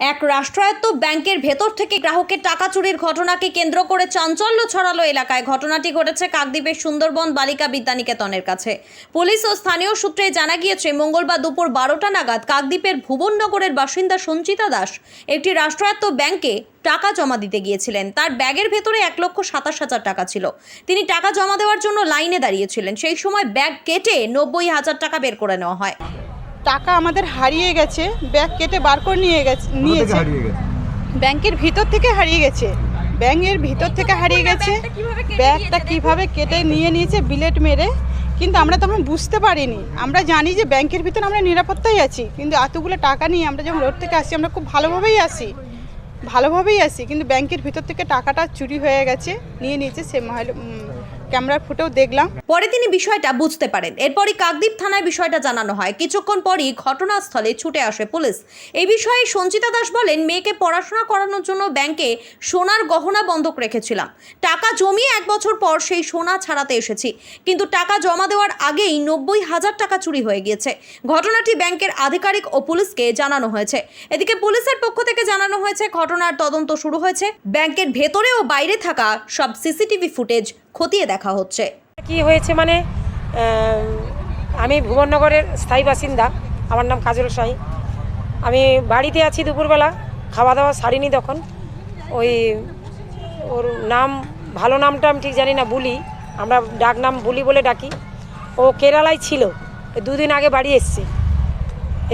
এক রাষ্ট্রায়ত্ত ব্যাংকের ভেতর থেকে গ্রাহকের টাকা চুরির ঘটনাকে কেন্দ্র করে চাঞ্চল্য ছড়ালো এলাকায়। ঘটনাটি ঘটেছে কাকদ্বীপের সুন্দরবন বালিকা বিদ্যানিকেতনের কাছে। পুলিশ ও স্থানীয় সূত্রে জানা গিয়েছে, মঙ্গলবার দুপুর বারোটা নাগাদ কাকদ্বীপের ভুবননগরের বাসিন্দা সঞ্চিতা দাস একটি রাষ্ট্রায়ত্ত ব্যাংকে টাকা জমা দিতে গিয়েছিলেন। তার ব্যাগের ভেতরে এক লক্ষ সাতাশ হাজার টাকা ছিল। তিনি টাকা জমা দেওয়ার জন্য লাইনে দাঁড়িয়েছিলেন। সেই সময় ব্যাগ কেটে নব্বই হাজার টাকা বের করে নেওয়া হয়। টাকা আমাদের হারিয়ে গেছে ব্যাগ কেটে বার করে নিয়ে গেছে নিয়েছে। ব্যাংকের ভিতর থেকে হারিয়ে গেছে। ব্যাংকের ভিতর থেকে হারিয়ে গেছে। ব্যাগটা কীভাবে কেটে নিয়ে নিয়েছে বিলেট মেরে। কিন্তু আমরা তখন বুঝতে পারিনি। আমরা জানি যে ব্যাংকের ভিতর আমরা নিরাপত্তাই আছি। কিন্তু এতগুলো টাকা নিয়ে আমরা যখন রোড থেকে আসি আমরা খুব ভালোভাবেই আসি। ভালোভাবেই আসি। কিন্তু ব্যাংকের ভিতর থেকে টাকাটা চুরি হয়ে গেছে নিয়ে নিয়েছে সে মহিলা ক্যামেরার ফুটেও দেখলাম। পরে তিনি বিষয়টা বুঝতে পারেন। এরপরই কাকদ্বীপ থানায় বিষয়টা জানানো হয়। কিছুক্ষণ পরই ঘটনাস্থলে ছুটে আসে পুলিশ। এই বিষয়ে সঞ্চিতা দাস বলেন, মেয়েকে পড়াশোনা করানোর জন্য ব্যাংকে সোনার গহনা বন্ধক রেখেছিলাম। টাকা জমিয়ে এক বছর পর সেই সোনা ছাড়াতে এসেছি। কিন্তু টাকা জমা দেওয়ার আগেই নব্বই হাজার টাকা চুরি হয়ে গিয়েছে। ঘটনাটি ব্যাংকের আধিকারিক ও পুলিশকে জানানো হয়েছে। এদিকে পুলিশের পক্ষ থেকে জানানো হয়েছে, ঘটনার তদন্ত শুরু হয়েছে। ব্যাংকের ভেতরে ও বাইরে থাকা সব সিসিটিভি ফুটেজ খতিয়ে দেখা হচ্ছে। কি হয়েছে মানে আমি ভুবননগরের স্থায়ী বাসিন্দা। আমার নাম কাজল শাহী। আমি বাড়িতে আছি দুপুরবেলা খাওয়া দাওয়া সারিনি তখন। ওই ওর নাম, ভালো নামটা আমি ঠিক জানি না, বুলি। আমরা ডাক নাম বুলি বলে ডাকি। ও কেরালায় ছিল, দুদিন আগে বাড়ি এসছে।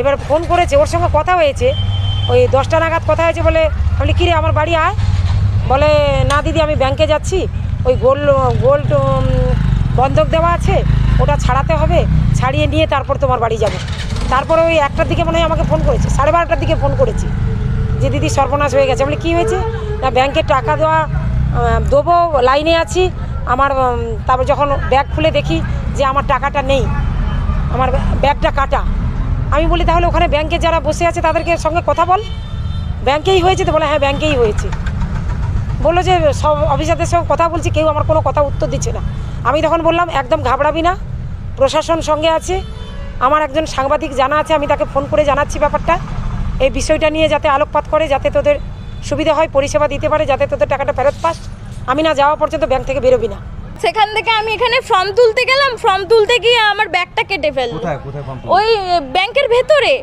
এবার ফোন করেছে, ওর সঙ্গে কথা হয়েছে। ওই দশটা নাগাদ কথা হয়েছে বলে, আমি কিরে, আমার বাড়ি আয়। বলে, না দিদি, আমি ব্যাংকে যাচ্ছি। ওই গোল গোল্ড বন্ধক দেওয়া আছে, ওটা ছাড়াতে হবে, ছাড়িয়ে নিয়ে তারপর তোমার বাড়ি যাব। তারপরে ওই একটার দিকে মনে হয় আমাকে ফোন করেছে, সাড়ে বারোটার দিকে ফোন করেছি, যে দিদি সর্বনাশ হয়ে গেছে। বলে, কী হয়েছে? না ব্যাংকে টাকা দেওয়া দেবো লাইনে আছি, আমার তারপর যখন ব্যাগ খুলে দেখি যে আমার টাকাটা নেই, আমার ব্যাগটা কাটা। আমি বলি, তাহলে ওখানে ব্যাংকে যারা বসে আছে তাদেরকে সঙ্গে কথা বল। ব্যাংকেই হয়েছে তো? বলে হ্যাঁ ব্যাংকেই হয়েছে। বলল যে সব অফিসারদের সঙ্গে কথা বলছি, কেউ আমার কোনো কথা উত্তর দিচ্ছে না। আমি তখন বললাম, একদম ঘাবড়াবি না, প্রশাসন সঙ্গে আছে, আমার একজন সাংবাদিক জানা আছে, আমি তাকে ফোন করে জানাচ্ছি ব্যাপারটা। এই বিষয়টা নিয়ে যাতে আলোকপাত করে, যাতে তোদের সুবিধা হয়, পরিষেবা দিতে পারে, যাতে তোদের টাকাটা ফেরত পাস। আমি না যাওয়া পর্যন্ত ব্যাংক থেকে বেরোবি না। সেখান থেকে আমি এখানে ফর্ম তুলতে গেলাম ফর্ম তুলতে গিয়ে আমার ব্যাগটা কেটে ফেলল। ওই ব্যাংকের ভেতরে।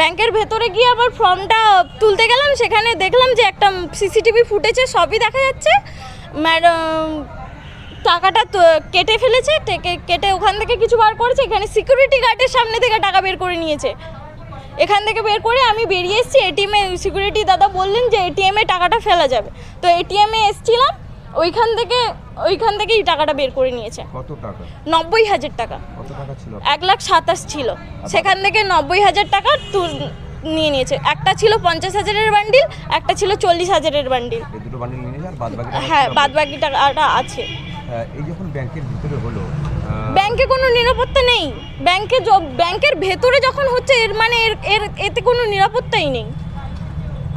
ব্যাংকের ভেতরে গিয়ে আবার ফর্মটা তুলতে গেলাম সেখানে দেখলাম যে একটা সিসিটিভি ফুটেছে সবই দেখা যাচ্ছে। ম্যাডাম টাকাটা কেটে ফেলেছে কেটে ওখান থেকে কিছু বার করেছে এখানে সিকিউরিটি গার্ডের সামনে থেকে টাকা বের করে নিয়েছে। এখান থেকে বের করে আমি বেরিয়ে এসেছি এটিএমে সিকিউরিটি দাদা বললেন যে এটিএমে টাকাটা ফেলা যাবে। তো এটিএমে এসছিলাম ওইখান থেকে ওইখান থেকেই টাকাটা বের করে নিয়েছে। কত টাকা? নব্বই হাজার টাকা। কত টাকা ছিল? এক লাখ সাতাশ ছিল। সেখান থেকে নব্বই হাজার টাকা তুল- নিয়ে নিয়েছে। একটা ছিল পঞ্চাশ হাজারের বান্ডিল একটা ছিল চল্লিশ হাজারের বান্ডিল। এই দুটো বান্ডিল নিয়ে আর বাদ বাকি হ্যাঁ বাদ বাকি টাকাটা আছে এই যখন ব্যাংকের ভিতরে হলো ব্যাংকে কোনো নিরাপত্তা নেই। ব্যাংকে ব্যাংকের ভেতরে যখন হচ্ছে এর মানে এর এতে কোনো নিরাপত্তাই নেই।